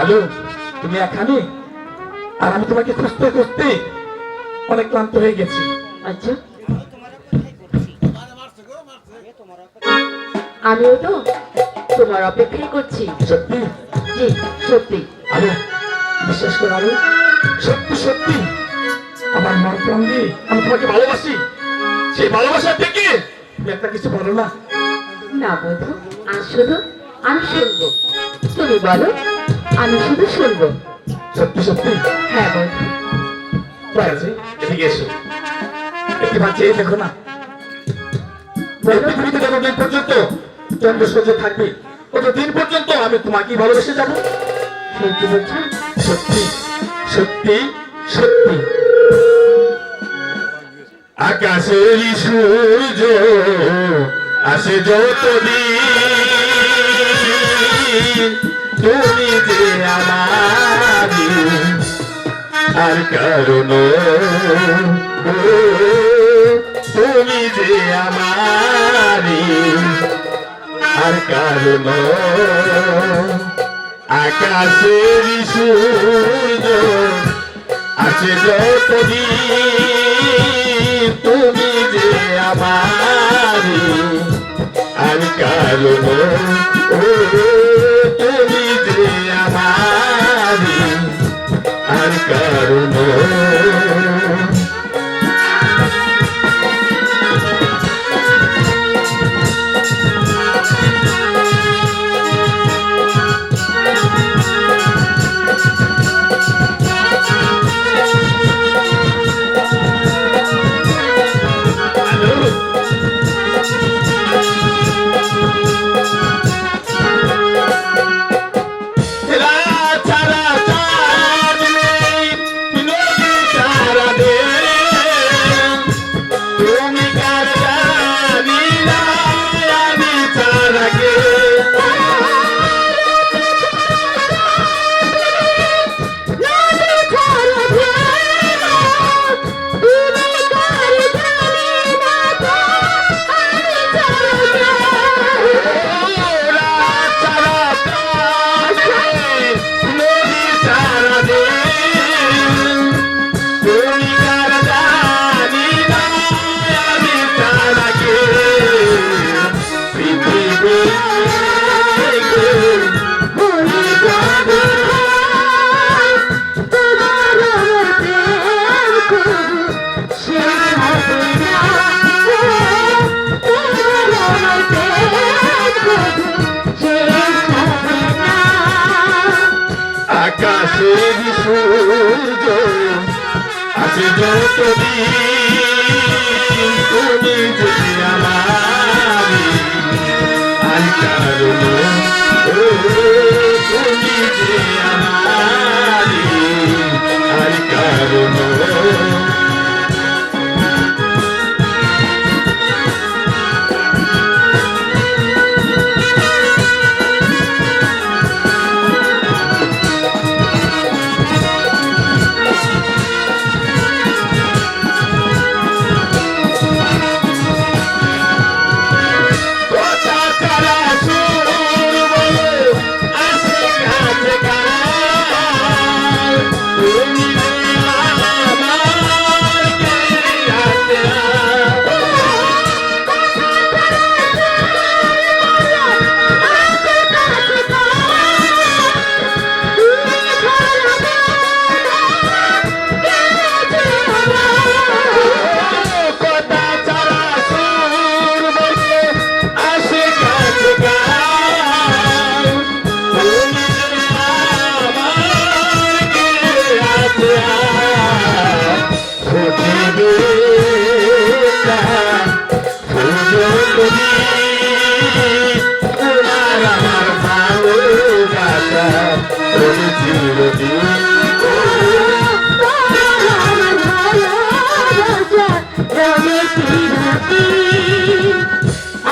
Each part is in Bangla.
আলো তুমি এখানে আর আমি তোমাকে খুঁজতে খুঁজতে অনেক ক্লান্ত হয়ে গেছি। আচ্ছা। আমিও তো তোমার অপেক্ষাই করছি। সত্যি? জি সত্যি। আলো বিশ্বাস করো আলো সত্যি সত্যি। আমার মন প্রাণ দিয়ে আমি তোমাকে ভালোবাসি। সেই ভালোবাসা থেকে তুমি একটা কিছু বলো না। না বন্ধু আর শুধু আমি শুনব। তুমি বলো। আমি শুধু শুনব। সত্যি সত্যি? হ্যাঁ বন্ধু এদিকে এসো। একটি চেয়ে দেখো না। এই পৃথিবীতে যতদিন পর্যন্ত। চন্দ্র সূর্য থাকবে। ততদিন পর্যন্ত আমি তোমাকেই ভালোবেসে যাব? সত্যি বলছো? সত্যি সত্যি সত্যি। আকাশের সূর্য আসে যতদিন। যে আমারি আর কারণ, তুমি যে আমারি আর কারণ আকাশের সূর্য আছে যতদিন তুমি যে আমারি আর কারণ, ও সূর্য। আছে যতদিন তুমি যে আমারি আর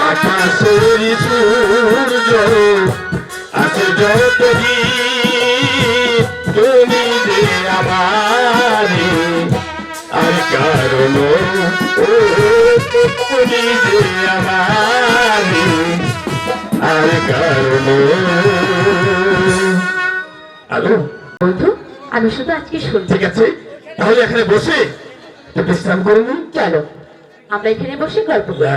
আকাশের সূর্য আছে যতদিন তুমি যে আমারে আর কারণ তুমি যে আমারে আর কারণ হ্যালো বন্ধু আমি শুধু আজকে শুনব ঠিক আছে তাহলে এখানে বসে একটু বিশ্রাম করে নিই। চলো। আমরা এখানে বসে গল্প করি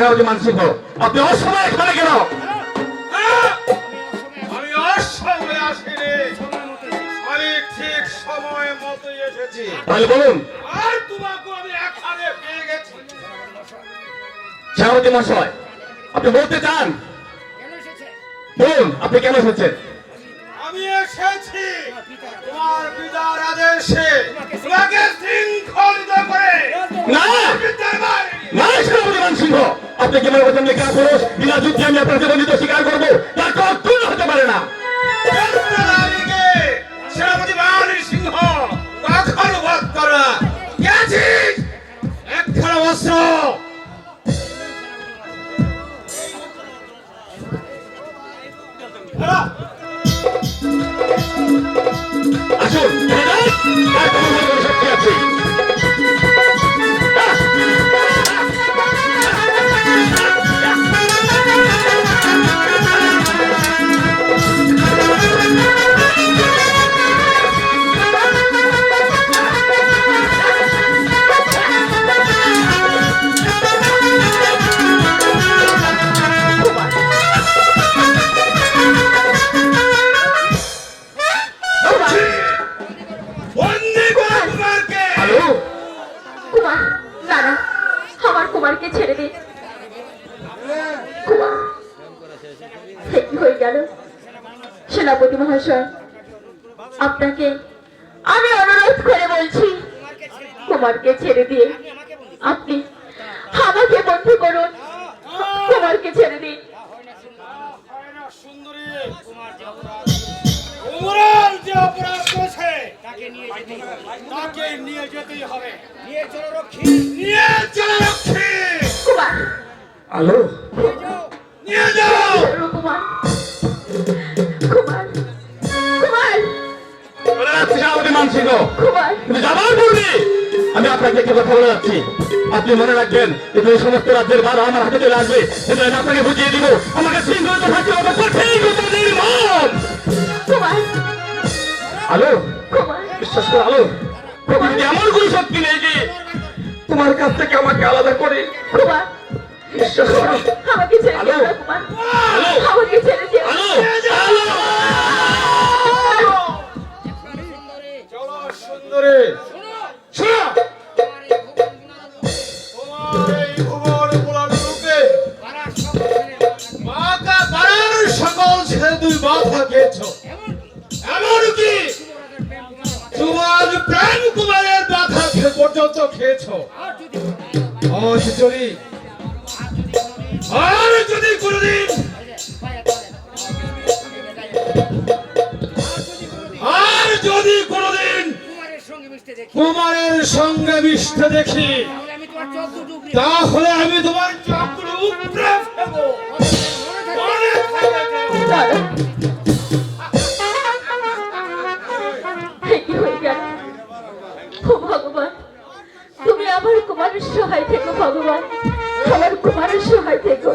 একই সাহায্য মানসিংহ আপনি অসময় এখানে কেন? আহ! আমি অসময়ে আসিনি। আমি ঠিক সময় মতো এসেছি। তাহলে বলুন। আর তোমাকে আমি এখানে পেয়ে গেছি। সাহায্য মশাই আপনি বলতে চান? বলুন আপনি কেন এসেছেন? আমি এসেছি তোমার পিতার আদেশে। তোমাকে শৃঙ্খলিত করে না! না সেনাপতি মানসিংহ আপনি কি করছেন লেখা পুরুষ? বিনা যুদ্ধে আমি স্বীকার করব? কখনো হতে পারে না। সেনাপতি বাণী সিংহ কখনো বধ করা গেছিস একখানা অস্ত্র আসুন। কোনো শক্তি আছে? সেনাপতি মহাশয় আপনাকে আমি অনুরোধ করে বলছি কুমারকে ছেড়ে দিয়ে আপনি আমাকে বন্ধু করুন। কুমারকে ছেড়ে দিন। সুন্দরী কুমার যে অপরাধ করেছে তাকে নিয়ে যেতেই তাকে নিয়ে যেতেই হবে। নিয়ে চলো রক্ষী। নিয়ে চলো লক্ষ্মী কুমার। হ্যালো নিয়ে যাও। কুমার আমি আপনাকে একটি কথা বলে যাচ্ছি। আপনি মনে রাখবেন যে এই সমস্ত রাজ্যের বার আমার হাতে চলে আসবে সেটা আমি আপনাকে বুঝিয়ে দিব আমাকে শৃঙ্খলিত থাকতে হবে কঠিন কিন্তু হ্যালো? বিশ্বাস করো আলো পৃথিবীতে এমন কোন শক্তি নেই যে তোমার কাছ থেকে আমাকে আলাদা করে বিশ্বাস করো। আমাকে ছেড়ে না আমাকে ছেড়ে। হ্যালো? হ্যালো? চলো সুন্দরী। দুই মাথা খেয়েছো এমনকি তোমার প্রেম কুমারের মাথা পর্যন্ত খেয়েছো। কুমারের সঙ্গে মিশতে দেখি। তাহলে আমি তোমার চক্র উপরে ফেলব। ভগবান। তুমি আমার কুমারের সহায় থেকে